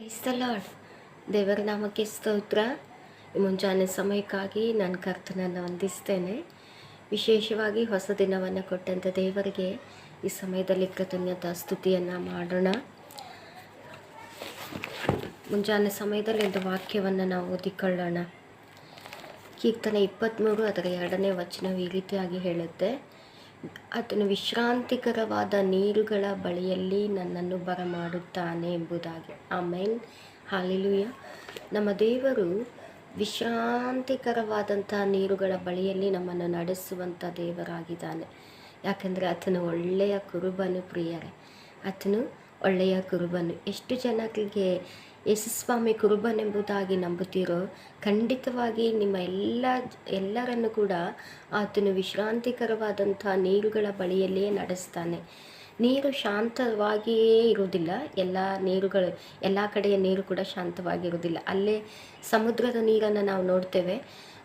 ಕ್ರೈಸ್ತಲಾಡ್ ದೇವರ ನಾಮಕ್ಕೆ ಸ್ತೋತ್ರ. ಮುಂಜಾನೆ ಸಮಯಕ್ಕಾಗಿ ನಾನು ಕರ್ತನನ್ನು ವಂದಿಸ್ತೇನೆ. ವಿಶೇಷವಾಗಿ ಹೊಸ ದಿನವನ್ನು ಕೊಟ್ಟಂಥ ದೇವರಿಗೆ ಈ ಸಮಯದಲ್ಲಿ ಕೃತಜ್ಞತಾ ಸ್ತುತಿಯನ್ನು ಮಾಡೋಣ. ಮುಂಜಾನೆ ಸಮಯದಲ್ಲಿ ಒಂದು ವಾಕ್ಯವನ್ನು ನಾವು ಓದಿಕೊಳ್ಳೋಣ. ಕೀರ್ತನೆ ಇಪ್ಪತ್ತ್ಮೂರು ಅದರ ಎರಡನೇ ವಚನವು ಈ ರೀತಿಯಾಗಿ ಹೇಳುತ್ತೆ. ಆತನು ವಿಶ್ರಾಂತಿಕರವಾದ ನೀರುಗಳ ಬಳಿಯಲ್ಲಿ ನನ್ನನ್ನು ಬರಮಾಡುತ್ತಾನೆ ಎಂಬುದಾಗಿ. ಆಮೇನ್. ಹಾಲಿಲುಯ. ನಮ್ಮ ದೇವರು ವಿಶ್ರಾಂತಿಕರವಾದಂಥ ನೀರುಗಳ ಬಳಿಯಲ್ಲಿ ನಮ್ಮನ್ನು ನಡೆಸುವಂಥ ದೇವರಾಗಿದ್ದಾನೆ. ಯಾಕಂದರೆ ಆತನು ಒಳ್ಳೆಯ ಕುರುಬನು, ಪ್ರಿಯರೇ. ಆತನು ಒಳ್ಳೆಯ ಕುರುಬನು. ಎಷ್ಟು ಜನರಿಗೆ ಯಶಸ್ವಾಮಿ ಕುರುಬನೆಂಬುದಾಗಿ ನಂಬುತ್ತೀರೋ, ಖಂಡಿತವಾಗಿ ನಿಮ್ಮ ಎಲ್ಲ ಎಲ್ಲರನ್ನು ಕೂಡ ಆತನು ವಿಶ್ರಾಂತಿಕರವಾದಂಥ ನೀರುಗಳ ಬಳಿಯಲ್ಲಿಯೇ ನಡೆಸ್ತಾನೆ. ನೀರು ಶಾಂತವಾಗಿಯೇ ಇರುವುದಿಲ್ಲ. ಎಲ್ಲ ನೀರುಗಳು, ಎಲ್ಲ ಕಡೆಯ ನೀರು ಕೂಡ ಶಾಂತವಾಗಿರುವುದಿಲ್ಲ. ಅಲ್ಲೇ ಸಮುದ್ರದ ನೀರನ್ನು ನಾವು ನೋಡ್ತೇವೆ.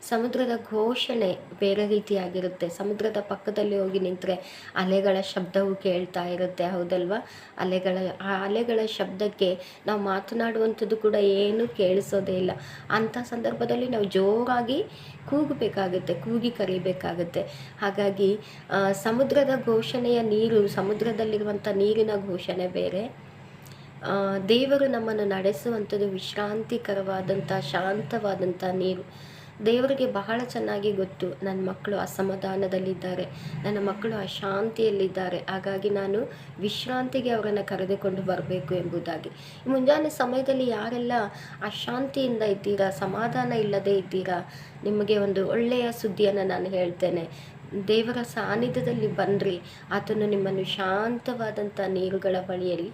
ಸಮುದ್ರದ ಘೋಷಣೆ ಬೇರೆ ರೀತಿಯಾಗಿರುತ್ತೆ. ಸಮುದ್ರದ ಪಕ್ಕದಲ್ಲಿ ಹೋಗಿ ನಿಂತರೆ ಅಲೆಗಳ ಶಬ್ದವು ಕೇಳ್ತಾ ಇರುತ್ತೆ, ಹೌದಲ್ವಾ? ಅಲೆಗಳ, ಆ ಅಲೆಗಳ ಶಬ್ದಕ್ಕೆ ನಾವು ಮಾತನಾಡುವಂಥದ್ದು ಕೂಡ ಏನೂ ಕೇಳಿಸೋದೇ ಇಲ್ಲ. ಅಂಥ ಸಂದರ್ಭದಲ್ಲಿ ನಾವು ಜೋರಾಗಿ ಕೂಗಬೇಕಾಗುತ್ತೆ, ಕೂಗಿ ಕರಿಬೇಕಾಗುತ್ತೆ. ಹಾಗಾಗಿ ಸಮುದ್ರದ ಘೋಷಣೆಯ ನೀರು, ಸಮುದ್ರದಲ್ಲಿರುವಂಥ ನೀರಿನ ಘೋಷಣೆ ಬೇರೆ. ದೇವರು ನಮ್ಮನ್ನು ನಡೆಸುವಂಥದ್ದು ವಿಶ್ರಾಂತಿಕರವಾದಂಥ, ಶಾಂತವಾದಂಥ ನೀರು. ದೇವರಿಗೆ ಬಹಳ ಚೆನ್ನಾಗಿ ಗೊತ್ತು. ನನ್ನ ಮಕ್ಕಳು ಅಸಮಾಧಾನದಲ್ಲಿದ್ದಾರೆ. ನನ್ನ ಮಕ್ಕಳು ಅಶಾಂತಿಯಲ್ಲಿದ್ದಾರೆ. ಹಾಗಾಗಿ ನಾನು ವಿಶ್ರಾಂತಿಗೆ ಅವರನ್ನು ಕರೆದುಕೊಂಡು ಬರಬೇಕು ಎಂಬುದಾಗಿ. ಮುಂಜಾನೆ ಸಮಯದಲ್ಲಿ ಯಾರೆಲ್ಲ ಅಶಾಂತಿಯಿಂದ ಇದ್ದೀರಾ, ಸಮಾಧಾನ ಇಲ್ಲದೆ ಇದ್ದೀರಾ, ನಿಮಗೆ ಒಂದು ಒಳ್ಳೆಯ ಸುದ್ದಿಯನ್ನು ನಾನು ಹೇಳ್ತೇನೆ. ದೇವರ ಸಾನ್ನಿಧ್ಯದಲ್ಲಿ ಬನ್ನಿರಿ ಆತನು ನಿಮ್ಮನ್ನು ಶಾಂತವಾದಂಥ ನೀರುಗಳ ಬಳಿಯಲ್ಲಿ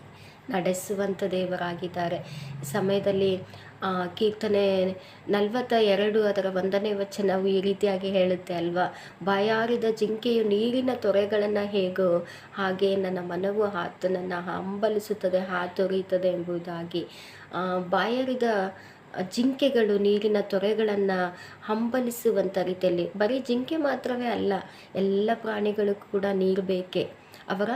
ನಡೆಸುವಂಥ ದೇವರಾಗಿದ್ದಾರೆ. ಸಮಯದಲ್ಲಿ ಕೀರ್ತನೆ ನಲವತ್ತ ಎರಡು ಅದರ ಒಂದನೇ ವಚನವು ಈ ರೀತಿಯಾಗಿ ಹೇಳುತ್ತೆ ಅಲ್ವಾ? ಬಾಯಾರಿದ ಜಿಂಕೆಯು ನೀರಿನ ತೊರೆಗಳನ್ನು ಹೇಗೋ ಹಾಗೆ ನನ್ನ ಮನವು ಆತನನ್ನು ಹಂಬಲಿಸುತ್ತದೆ, ಹಾತೊರೆಯುತ್ತದೆ ಎಂಬುದಾಗಿ. ಬಾಯಾರಿದ ಜಿಂಕೆಗಳು ನೀರಿನ ತೊರೆಗಳನ್ನು ಹಂಬಲಿಸುವಂಥ ರೀತಿಯಲ್ಲಿ. ಬರೀ ಜಿಂಕೆ ಮಾತ್ರವೇ ಅಲ್ಲ, ಎಲ್ಲ ಪ್ರಾಣಿಗಳು ಕೂಡ ನೀರು ಬೇಕೇ. ಅವರ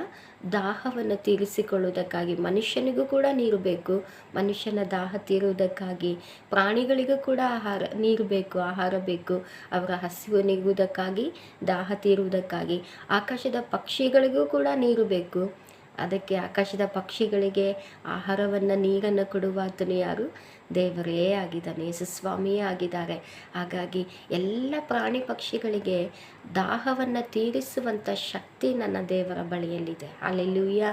ದಾಹವನ್ನು ತೀರಿಸಿಕೊಳ್ಳುವುದಕ್ಕಾಗಿ ಮನುಷ್ಯನಿಗೂ ಕೂಡ ನೀರು ಬೇಕು. ಮನುಷ್ಯನ ದಾಹ ತೀರುವುದಕ್ಕಾಗಿ ಪ್ರಾಣಿಗಳಿಗೂ ಕೂಡ ಆಹಾರ, ನೀರು ಬೇಕು, ಆಹಾರ ಬೇಕು. ಅವರ ಹಸಿವು ನೀಗುವುದಕ್ಕಾಗಿ, ದಾಹ ತೀರುವುದಕ್ಕಾಗಿ, ಆಕಾಶದ ಪಕ್ಷಿಗಳಿಗೂ ಕೂಡ ನೀರು ಬೇಕು. ಅದಕ್ಕೆ ಆಕಾಶದ ಪಕ್ಷಿಗಳಿಗೆ ಆಹಾರವನ್ನು ನೀರನ್ನು ಕೊಡುವ ಆತನು ಯಾರು? ದೇವರೇ ಆಗಿದ್ದಾನೆ ಯೇಸುಸ್ವಾಮಿಯೇ ಆಗಿದ್ದಾರೆ. ಹಾಗಾಗಿ ಎಲ್ಲ ಪ್ರಾಣಿ ಪಕ್ಷಿಗಳಿಗೆ ದಾಹವನ್ನು ತೀರಿಸುವಂಥ ಶಕ್ತಿ ನನ್ನ ದೇವರ ಬಳಿಯಲ್ಲಿದೆ. ಅಲ್ಲೆಲ್ಲೂಯ್ಯ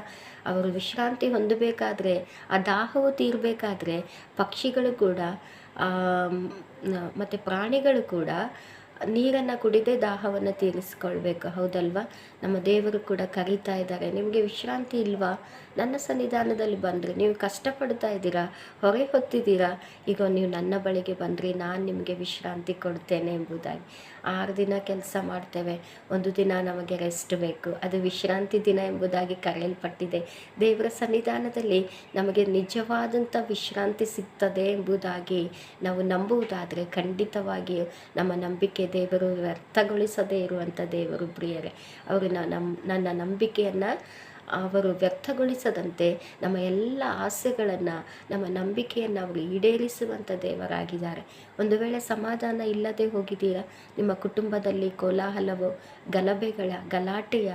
ಅವರು ವಿಶ್ರಾಂತಿ ಹೊಂದಬೇಕಾದ್ರೆ, ಆ ದಾಹವು ತೀರಬೇಕಾದ್ರೆ ಪಕ್ಷಿಗಳು ಕೂಡ ಮತ್ತು ಪ್ರಾಣಿಗಳು ಕೂಡ ನೀರನ್ನು ಕುಡಿದೇ ದಾಹವನ್ನು ತೀರಿಸ್ಕೊಳ್ಬೇಕು, ಹೌದಲ್ವಾ? ನಮ್ಮ ದೇವರು ಕೂಡ ಕರೀತಾ ಇದ್ದಾರೆ. ನಿಮಗೆ ವಿಶ್ರಾಂತಿ ಇಲ್ವಾ? ನನ್ನ ಸನ್ನಿಧಾನದಲ್ಲಿ ಬಂದರೆ ನೀವು ಕಷ್ಟಪಡ್ತಾ ಇದ್ದೀರಾ? ಹೊರೆ ಹೊತ್ತಿದ್ದೀರಾ? ಈಗ ನೀವು ನನ್ನ ಬಳಿಗೆ ಬಂದರೆ ನಾನು ನಿಮಗೆ ವಿಶ್ರಾಂತಿ ಕೊಡ್ತೇನೆ ಎಂಬುದಾಗಿ. ಆರು ದಿನ ಕೆಲಸ ಮಾಡ್ತೇವೆ. ಒಂದು ದಿನ ನಮಗೆ ರೆಸ್ಟ್ ಬೇಕು. ಅದು ವಿಶ್ರಾಂತಿ ದಿನ ಎಂಬುದಾಗಿ ಕರೆಯಲ್ಪಟ್ಟಿದೆ. ದೇವರ ಸನ್ನಿಧಾನದಲ್ಲಿ ನಮಗೆ ನಿಜವಾದಂಥ ವಿಶ್ರಾಂತಿ ಸಿಗ್ತದೆ ಎಂಬುದಾಗಿ ನಾವು ನಂಬುವುದಾದರೆ ಖಂಡಿತವಾಗಿಯೂ ನಮ್ಮ ನಂಬಿಕೆ ದೇವರು ವ್ಯರ್ಥಗೊಳಿಸದೇ ಇರುವಂಥ ದೇವರು ಪ್ರಿಯರೇ. ಅವರು ನಮ್ಮ ನನ್ನ ನಂಬಿಕೆಯನ್ನು ಅವರು ವ್ಯರ್ಥಗೊಳಿಸದಂತೆ ನಮ್ಮ ಎಲ್ಲ ಆಸೆಗಳನ್ನು, ನಮ್ಮ ನಂಬಿಕೆಯನ್ನು ಅವರು ಈಡೇರಿಸುವಂಥ ದೇವರಾಗಿದ್ದಾರೆ. ಒಂದು ವೇಳೆ ಸಮಾಧಾನ ಇಲ್ಲದೆ ಹೋಗಿದ್ದೀರಾ? ನಿಮ್ಮ ಕುಟುಂಬದಲ್ಲಿ ಕೋಲಾಹಲವು, ಗಲಭೆಗಳ ಗಲಾಟೆಯ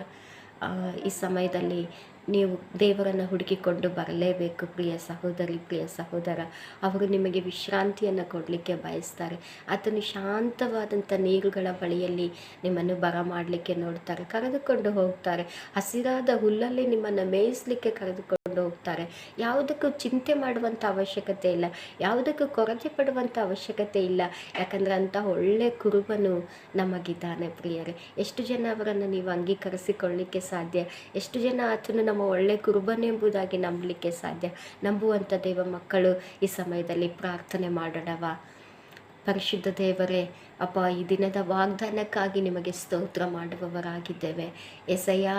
ಈ ಸಮಯದಲ್ಲಿ ನೀವು ದೇವರನ್ನು ಹುಡುಕಿಕೊಂಡು ಬರಲೇಬೇಕು, ಪ್ರಿಯ ಸಹೋದರಿ, ಪ್ರಿಯ ಸಹೋದರ. ಅವರು ನಿಮಗೆ ವಿಶ್ರಾಂತಿಯನ್ನು ಕೊಡಲಿಕ್ಕೆ ಬಯಸ್ತಾರೆ. ಆತನು ಶಾಂತವಾದಂಥ ನೀರುಗಳ ಬಳಿಯಲ್ಲಿ ನಿಮ್ಮನ್ನು ಬರಮಾಡಲಿಕ್ಕೆ ನೋಡ್ತಾರೆ, ಕರೆದುಕೊಂಡು ಹೋಗ್ತಾರೆ. ಹಸಿರಾದ ಹುಲ್ಲಲ್ಲಿ ನಿಮ್ಮನ್ನು ಮೇಯಿಸಲಿಕ್ಕೆ ಕರೆದುಕೊಂಡು ಹೋಗ್ತಾರೆ. ಯಾವುದಕ್ಕೂ ಚಿಂತೆ ಮಾಡುವಂಥ ಅವಶ್ಯಕತೆ ಇಲ್ಲ. ಯಾವುದಕ್ಕೂ ಕೊರತೆ ಪಡುವಂಥ ಅವಶ್ಯಕತೆ ಇಲ್ಲ. ಯಾಕಂದರೆ ಅಂಥ ಒಳ್ಳೆ ಕುರುಬನು ನಮಗಿದ್ದಾನೆ ಪ್ರಿಯರೇ. ಎಷ್ಟು ಜನ ಅವರನ್ನು ನೀವು ಅಂಗೀಕರಿಸಿಕೊಳ್ಳಿಕ್ಕೆ ಸಾಧ್ಯ? ಎಷ್ಟು ಜನ ಆತನು ನಮ್ಮ ಒಳ್ಳೆ ಕುರುಬನೆಂಬುದಾಗಿ ನಂಬಲಿಕ್ಕೆ ಸಾಧ್ಯ? ನಂಬುವಂಥ ದೇವ ಮಕ್ಕಳು ಈ ಸಮಯದಲ್ಲಿ ಪ್ರಾರ್ಥನೆ ಮಾಡೋಣವಾ? ಪರಿಶುದ್ಧ ದೇವರೇ ಅಪ್ಪ, ಈ ದಿನದ ವಾಗ್ದಾನಕ್ಕಾಗಿ ನಿಮಗೆ ಸ್ತೋತ್ರ ಮಾಡುವವರಾಗಿದ್ದೇವೆ. ಎಸಯ್ಯ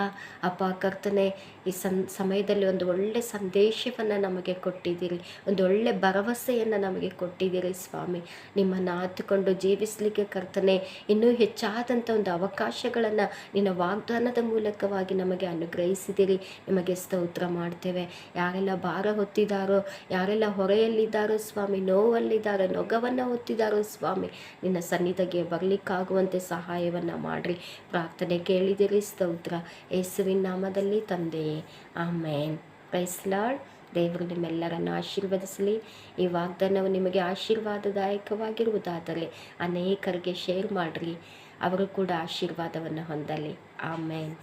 ಅಪ್ಪ, ಕರ್ತನೆ, ಈ ಸಂ, ಸಮಯದಲ್ಲಿ ಒಂದು ಒಳ್ಳೆ ಸಂದೇಶವನ್ನು ನಮಗೆ ಕೊಟ್ಟಿದ್ದೀರಿ. ಒಂದು ಒಳ್ಳೆ ಭರವಸೆಯನ್ನು ನಮಗೆ ಕೊಟ್ಟಿದ್ದೀರಿ ಸ್ವಾಮಿ. ನಿಮ್ಮನ್ನು ಆತುಕೊಂಡು ಜೀವಿಸಲಿಕ್ಕೆ ಕರ್ತನೆ, ಇನ್ನೂ ಹೆಚ್ಚಾದಂಥ ಒಂದು ಅವಕಾಶಗಳನ್ನು ನಿನ್ನ ವಾಗ್ದಾನದ ಮೂಲಕವಾಗಿ ನಮಗೆ ಅನುಗ್ರಹಿಸಿದಿರಿ ನಿಮಗೆ ಸ್ತೋತ್ರ ಮಾಡ್ತೇವೆ. ಯಾರೆಲ್ಲ ಭಾರ ಹೊತ್ತಿದ್ದಾರೋ ಯಾರೆಲ್ಲ ಹೊರೆಯಲ್ಲಿದ್ದಾರೋ ಸ್ವಾಮಿ, ನೋವಲ್ಲಿದ್ದಾರೋ, ನೊಗವನ್ನು ಹೊತ್ತಿದ್ದಾರೋ ಸ್ವಾಮಿ, ನಿನ್ನ ಸನ್ನಿಧಿಗೆ ಬರಲಿಕ್ಕಾಗುವಂತೆ ಸಹಾಯವನ್ನು ಮಾಡಿರಿ. ಪ್ರಾರ್ಥನೆ ಕೇಳಿದಿರಿ ಸ್ತೋತ್ರ. ಯೇಸುವಿನ ನಾಮದಲ್ಲಿ ತಂದೆಯೇ ಆಮೇನ್. ಪ್ರೈಸ್ಲಾಡ್ ದೇವರು ನಿಮ್ಮೆಲ್ಲರನ್ನು ಆಶೀರ್ವದಿಸಲಿ. ಈ ವಾಗ್ದಾನವು ನಿಮಗೆ ಆಶೀರ್ವಾದದಾಯಕವಾಗಿರುವುದಾದರೆ ಅನೇಕರಿಗೆ ಶೇರ್ ಮಾಡಿರಿ. ಅವರು ಕೂಡ ಆಶೀರ್ವಾದವನ್ನು ಹೊಂದಲಿ. ಆಮೇನ್.